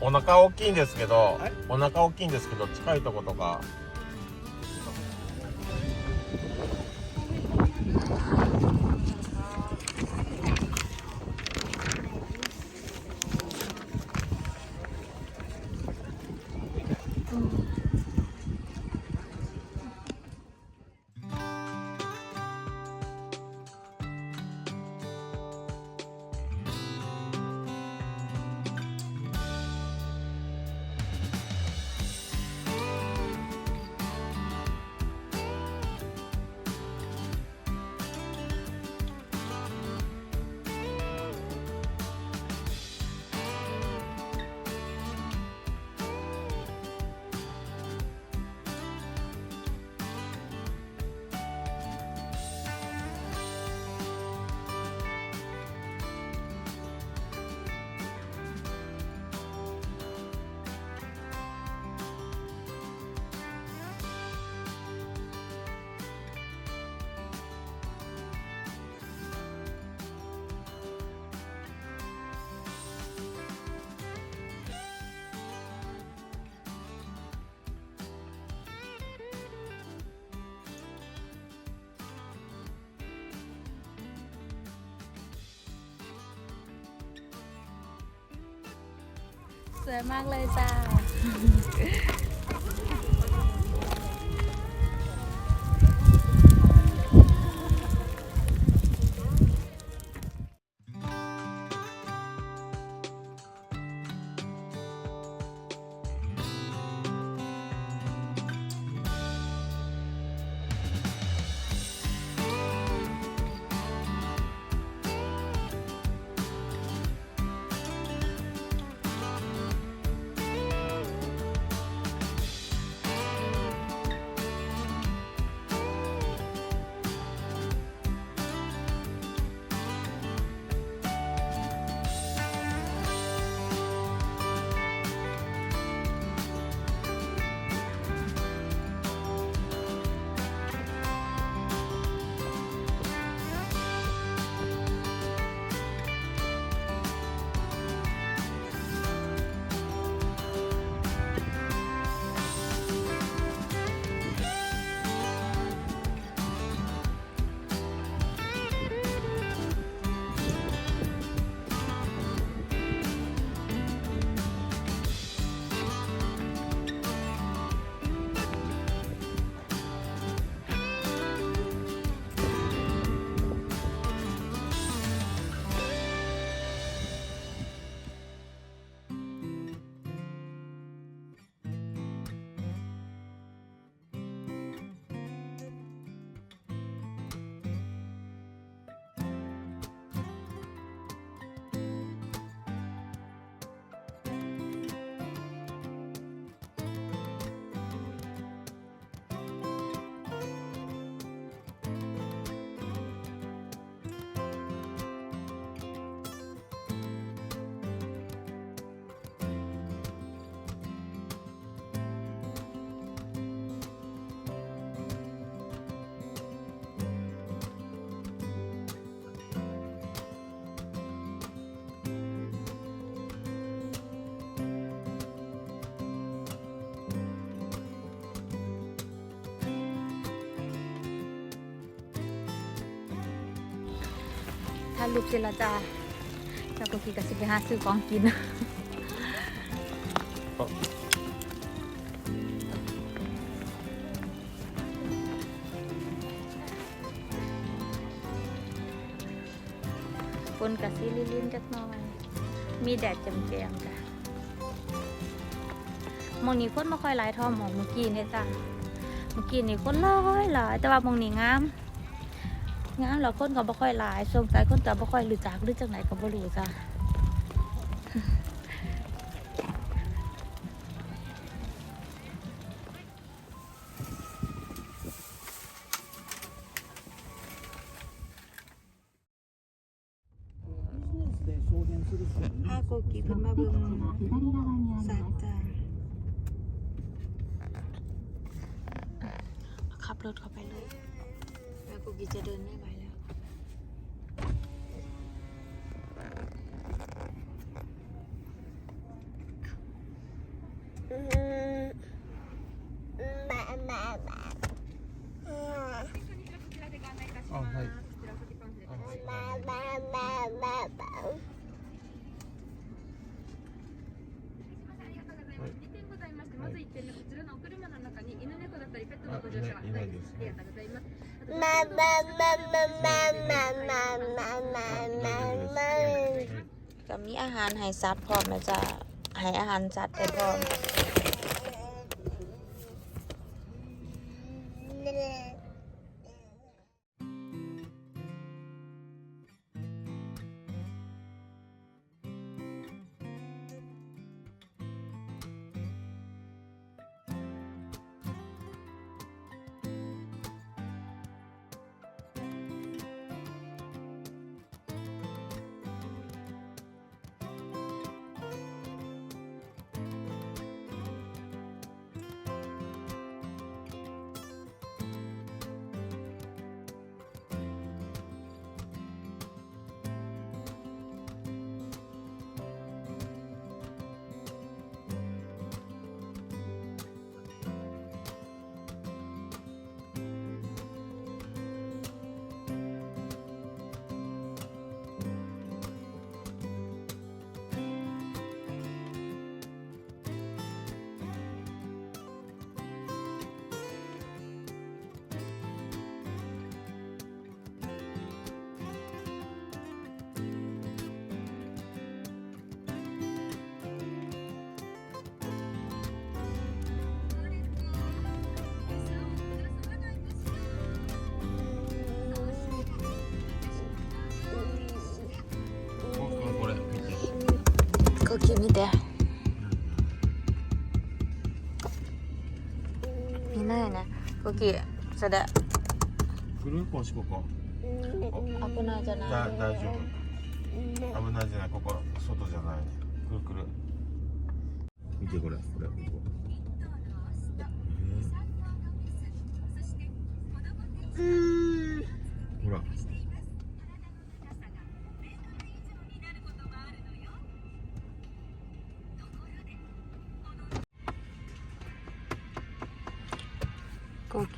お腹大きいんですけどお腹大きいんですけど近いとことか วยมากเลยจ้า ถ้ารูปเจรจาเจ้าก็คิดกับสิไปหาซื้อของกินฝนกับซีลิลินจักน่อย มีแดดแจ่มๆจ้ะมองนี้คนไม่ค่อยหลายทอหมองเมื่อกี้เนี่ยจ้ะ เมื่อกี้นี่คนร้อยหลายแต่ว่ามองนี้งาม งามเราคนก็บ่ค่อยหลายสงสัยคนก็บ่ค่อยรู้จักหรือจังไหนก็บ่รู้จ้ะ มามามามามามามามามามามาก็มีอาหารให้สัตว์พร้อมนะจ๊ะให้อาหารสัตว์ได้พร้อม 見て。見ないね。大きいそれ。グループをしこ危ないじゃない。だ大丈夫。危ないじゃない。ここ外じゃない。くるくる。見てこれ。これ。ここ。うんほら。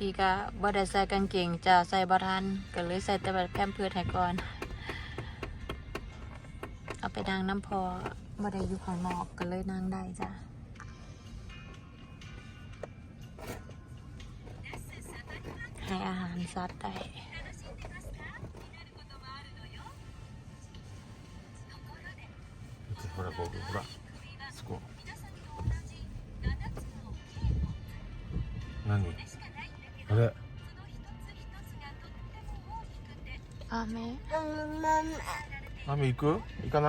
โกกิก็บ่ได้ใส่กางเกงจะใส่บ่ทันก็เลยใส่แต่แบบแพมเพิร์ดให้ก่อน เอาไปนางน้ำพอบ่ได้อยู่ข้างนอกก็เลยนางได้จ้ะให้อาหารสัตว์ได้ 見てほらここほらそこ何 మీకు ఇక్కడ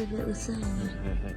taga-usawa.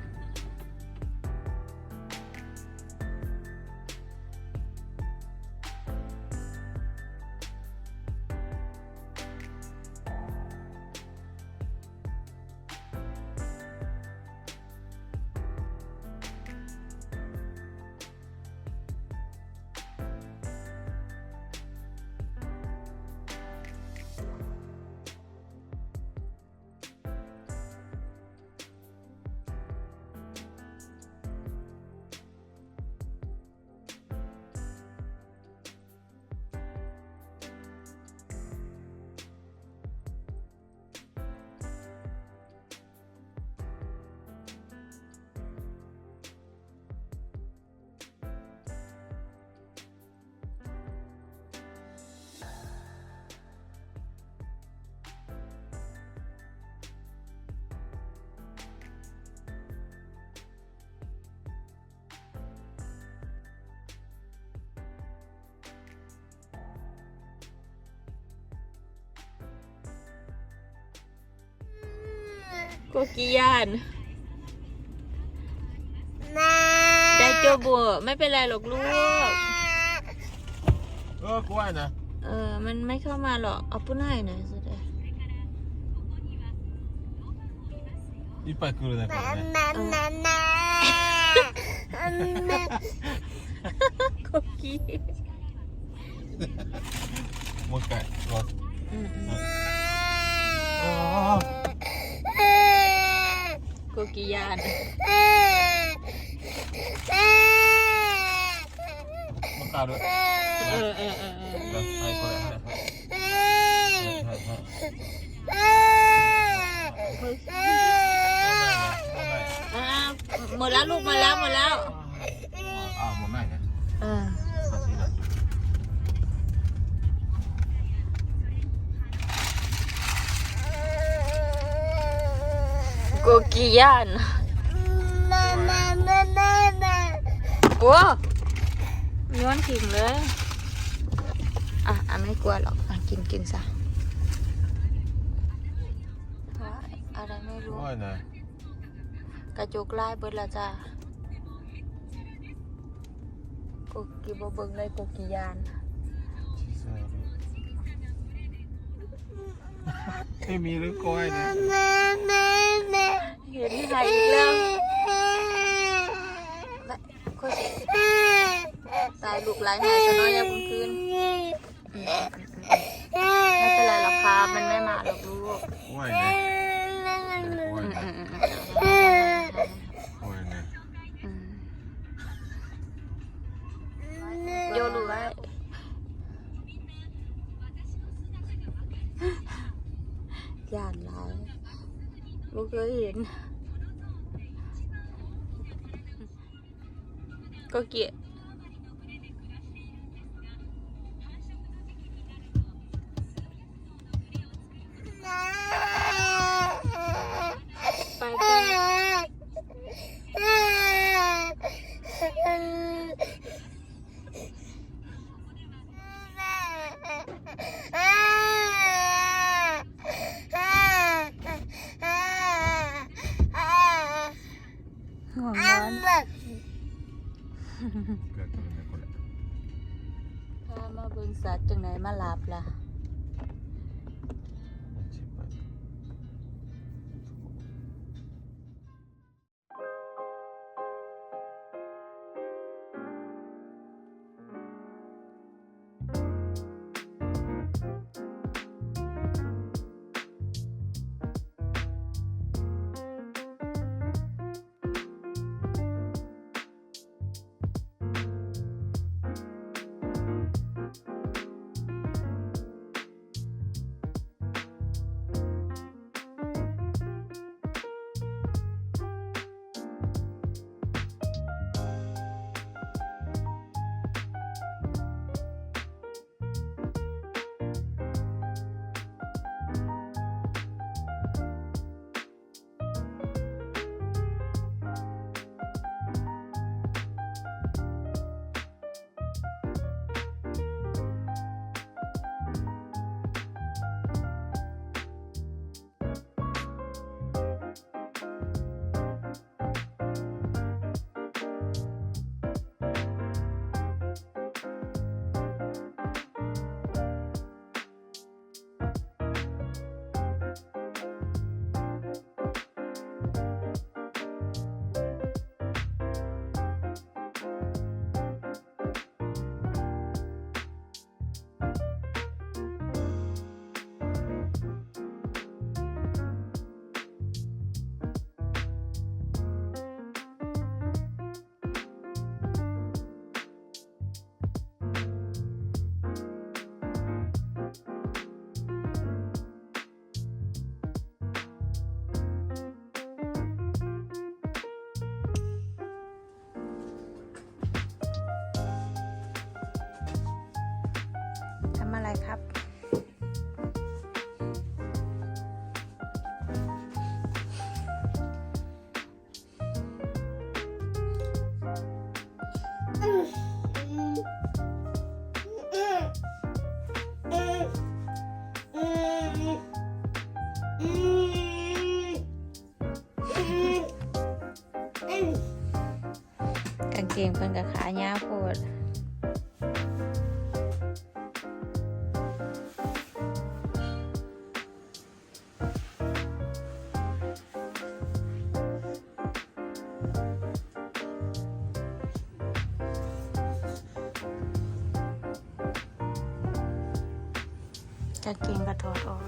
กกิยาน ได้โจบัวไม่เป็นไรหรอกลูก うわ怖いな เออ มันไม่เข้ามาหรอก เอาปุ้นให้หน่อยสุดเลย いっぱい来るねこれね โกกิ もう一回うわ อืมอืม あ โ ก็กี่ยานมาข่าวด้วยเออเออเออให้คนละมดแล้วลูกหมดแล้วหมดแล้ว สิย่านโอ้ย้อนขิงเลย อะอะไม่กลัวหรอกอะกินกินซะอะไรไม่รู้กระจุกไล่เบิดละจ้ากูกี่บเบิงเลยกูกี่ยานไม่มีหรือก้อยเนี่ย ยืนที่ไหนอีกแล้วค่อยตายลูกหลายหายจะน้อยยามงคืนไม่เป็นไรหรอกครับมันไม่มาหรอกลูกโม่ ครับ กางเกงเป็นกับขายาวด ถอดออก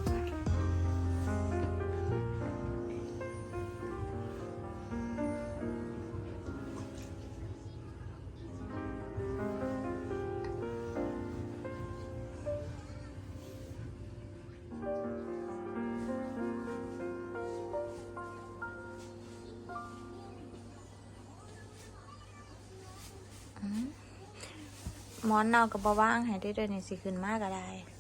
หมอนเนากับบว่างให้ได้ด้วยในสิขึ้นมากก็ได้